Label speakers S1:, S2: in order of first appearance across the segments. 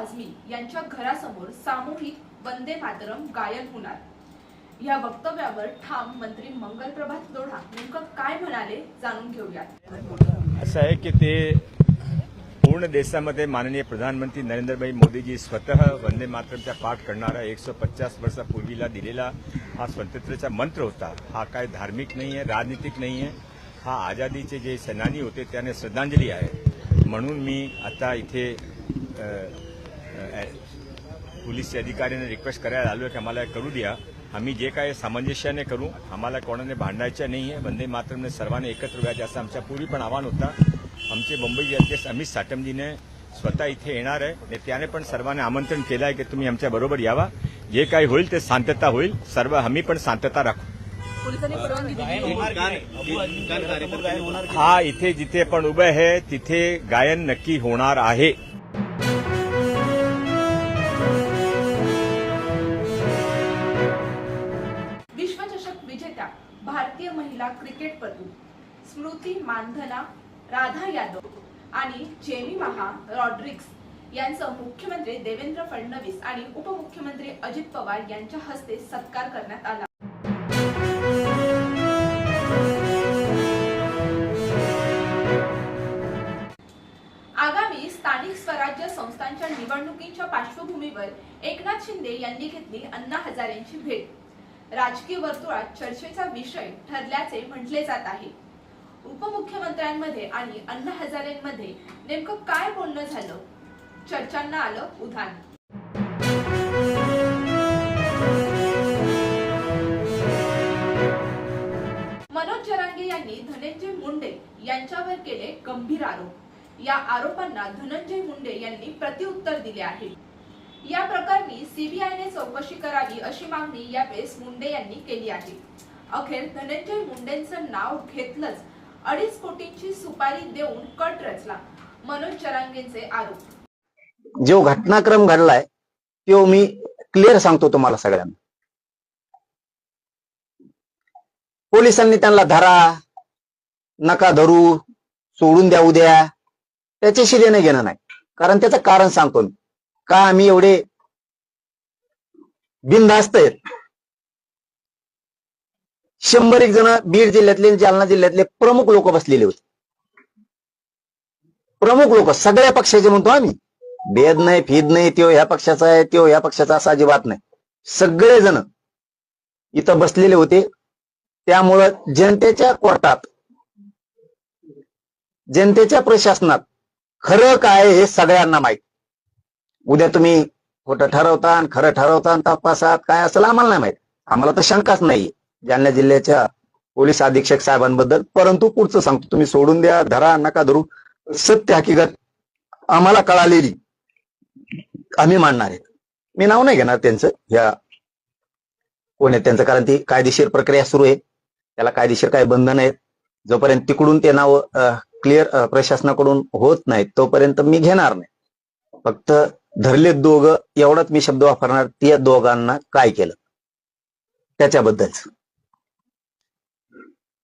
S1: आझमी यांच्या घरासमोर सामूहिक वंदे मातरम गायन होणार. या वक्तव्यावर ठाम मंत्री मंगल प्रभात लोढा नेमकं काय म्हणाले जाणून घेऊयात.
S2: असं आहे की ते पूर्ण देशामध्ये माननीय प्रधानमंत्री नरेंद्रभाई मोदीजी स्वतः वंदे मातरमचा पाठ करणारा एकशे पचास वर्षापूर्वीला दिलेला हा स्वातंत्र्याचा मंत्र होता. हा काय धार्मिक नाही आहे राजनीतिक नाही आहे. हा आझादीचे जे सेनानी होते त्याने श्रद्धांजली आहे. म्हणून मी आता इथे पोलीसचे अधिकाऱ्यांना रिक्वेस्ट करायला आलो की आम्हाला करू द्या. आम्ही जे काय सामंजस्याने करू आम्हाला कोणाने भांडायचं नाही आहे वंदे मातरमने सर्वांनी एकत्र व्हायचे असं आमच्या पूर्वी पण आव्हान होता. आमचे मुंबई अध्यक्ष अमित साटमजीने स्वतः इथे येणार आहे आणि त्याने पण सर्वांना आमंत्रण केलं आहे की तुम्ही आमच्या बरोबर यावा. जे काही होईल ते शांतता होईल. सर्व आम्ही पण शांतता राखू. हा इथे जिथे पण उभे आहे तिथे गायन नक्की होणार आहे.
S1: स्मृती मानधना राधा यादव आणि महा रॉड्रिक्स यांचं मुख्यमंत्री देवेंद्र फडणवीस आणि उपमुख्यमंत्री अजित पवार यांच्या हस्ते सत्कार करण्यात आला. आगामी स्थानिक स्वराज्य संस्थांच्या निवडणुकीच्या पार्श्वभूमीवर एकनाथ शिंदे यांनी घेतली अण्णा हजारेंची भेट. राजकीय वर्तुळात चर्चेचा विषय ठरल्याचे म्हटले जात आहे. उपमुख्यमंत्र्यांमध्ये आणि अण्णा हजारेंमध्ये नेमकं काय बोलणं झालं? चर्चांना आलं उधाण. मनोज जरांगे यांनी धनंजय मुंडे यांच्यावर केले गंभीर आरोप. या आरोपांना धनंजय मुंडे यांनी प्रतिउत्तर दिले आहे. या प्रकरणी सीबीआयने चौकशी करावी अशी मागणी यावेळेस मुंडे यांनी केली आहे. अखेर धनंजय मुंडेंचं नाव घेतलंच अडीच कोटींची सुपारी देऊन कट रचला. मनोज जरांगेंचे आरोप.
S3: जो घटनाक्रम घडलाय तो मी क्लिअर सांगतो तुम्हाला सगळ्यांना. पोलिसांनी त्यांना धरा नका धरू सोडून द्या उद्या. त्याच्याशी देणं घेणं नाही. कारण त्याचं कारण सांगतो मी. का आम्ही एवढे बिनधास्त आहेत? शंभर एक जण बीड जिल्ह्यातले जालना जिल्ह्यातले प्रमुख लोक बसलेले होते. प्रमुख लोक सगळ्या पक्षाचे म्हणतो आम्ही. भेद नाही फीद नाही त्यो ह्या पक्षाचा आहे त्यो ह्या पक्षाचा असा अजिबात नाही. सगळे जण इथं बसलेले होते. त्यामुळं जनतेच्या कोर्टात जनतेच्या प्रशासनात खरं काय हे सगळ्यांना माहीत. उद्या तुम्ही खोटं ठरवता आणि खरं ठरवता तपासात काय असेल आम्हाला नाही माहीत. आम्हाला तर शंकाच नाही जालना जिल्ह्याच्या पोलीस अधीक्षक साहेबांबद्दल परंतु पुढचं सांगतो तुम्ही सोडून द्या धरा नका धरू. सत्य हकीकत आम्हाला कळालेली आम्ही मांडणार आहे. मी नाव नाही घेणार त्यांचं ह्या कोण आहे त्यांचं कारण ती कायदेशीर प्रक्रिया सुरू आहे. त्याला कायदेशीर काही बंधन आहेत. जोपर्यंत तिकडून ते नाव क्लिअर प्रशासनाकडून होत नाहीत तोपर्यंत मी घेणार नाही. फक्त धरले दोघ एवढाच मी शब्द वापरणार त्या दोघांना काय केलं? त्याच्याबद्दलच.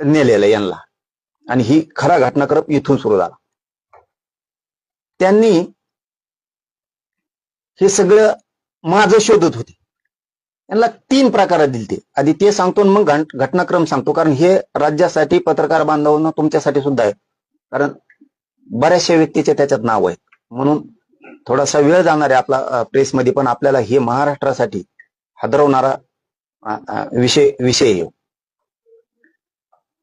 S3: नेलेलं यांना. आणि ही खरा घटनाक्रम इथून सुरू झाला. त्यांनी हे सगळं माझं शोधत होते. यांना तीन प्रकारात दिलते. आधी ते सांगतो मग घटनाक्रम सांगतो. कारण हे राज्यासाठी पत्रकार बांधवांना तुमच्यासाठी सुद्धा आहे. कारण बऱ्याचशा व्यक्तीचे त्याच्यात नाव आहे म्हणून थोडासा वेळ जाणार आहे आपला प्रेसमध्ये पण आपल्याला हे महाराष्ट्रासाठी हादरवणारा विषय विषय येऊ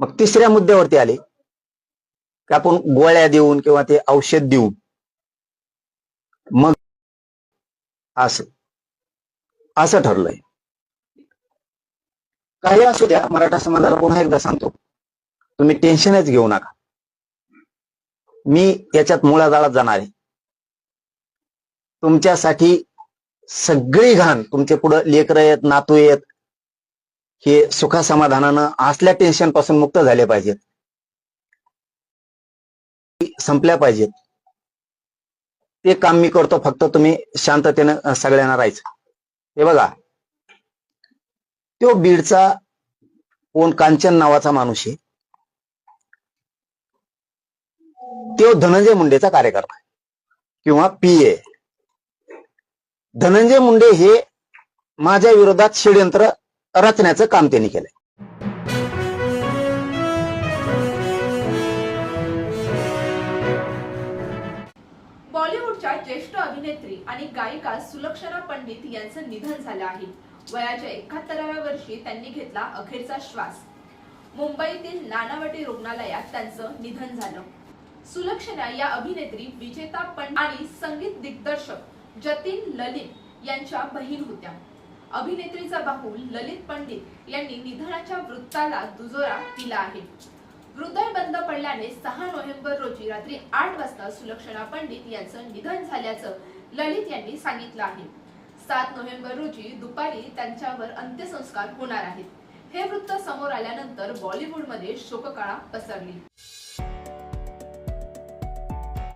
S3: मग तिसऱ्या मुद्द्यावरती आले. की आपण गोळ्या देऊन किंवा ते औषध देऊन. मग असं. असं ठरलंय. काही असू द्या मराठा समाजाला पुन्हा एकदा सांगतो. तुम्ही टेन्शनच घेऊ नका. मी याच्यात मुळाजाळात जाणार आहे. तुमच्यासाठी सगळी घाण तुमचे पुढे लेकर आहेत नातू आहेत हे सुखासमाधानानं असल्या टेन्शनपासून मुक्त झाले पाहिजेत. संपल्या पाहिजेत. ते काम मी करतो फक्त तुम्ही शांततेनं सगळ्यांना राहायचं. हे बघा. तो बीडचा कोण कांचन नावाचा माणूस आहे. तो धनंजय मुंडेचा कार्यकर्ता किंवा पी ए धनंजय मुंडे हे माझ्या विरोधात षडयंत्र रचण्याचं काम त्यांनी केलंय.
S1: बॉलिवूडच्या ज्येष्ठ अभिनेत्री आणि गायिका सुलक्षणा पंडित यांचं निधन झालं आहे. वयाच्या एकाहत्तराव्या वर्षी त्यांनी घेतला अखेरचा श्वास. मुंबईतील नानावटी रुग्णालयात त्यांचं निधन झालं. सुलक्षणा या अभिनेत्री विजेता पंडित आणि संगीत दिग्दर्शक जतीन ललित यांच्या बहीण होत्या. अभिनेत्रीचा भाऊ ललित पंडित यांनी निधनाच्या वृत्ताला दुजोरा दिला आहे. हृदय बंद पडल्याने सहा नोव्हेंबर रोजी रात्री आठ वाजता सुलक्षणा पंडित यांचं निधन झाल्याचं ललित यांनी सांगितलं आहे. सात नोव्हेंबर रोजी दुपारी त्यांच्यावर अंत्यसंस्कार होणार आहेत. हे वृत्त समोर आल्यानंतर बॉलिवूडमध्ये शोककळा पसरली.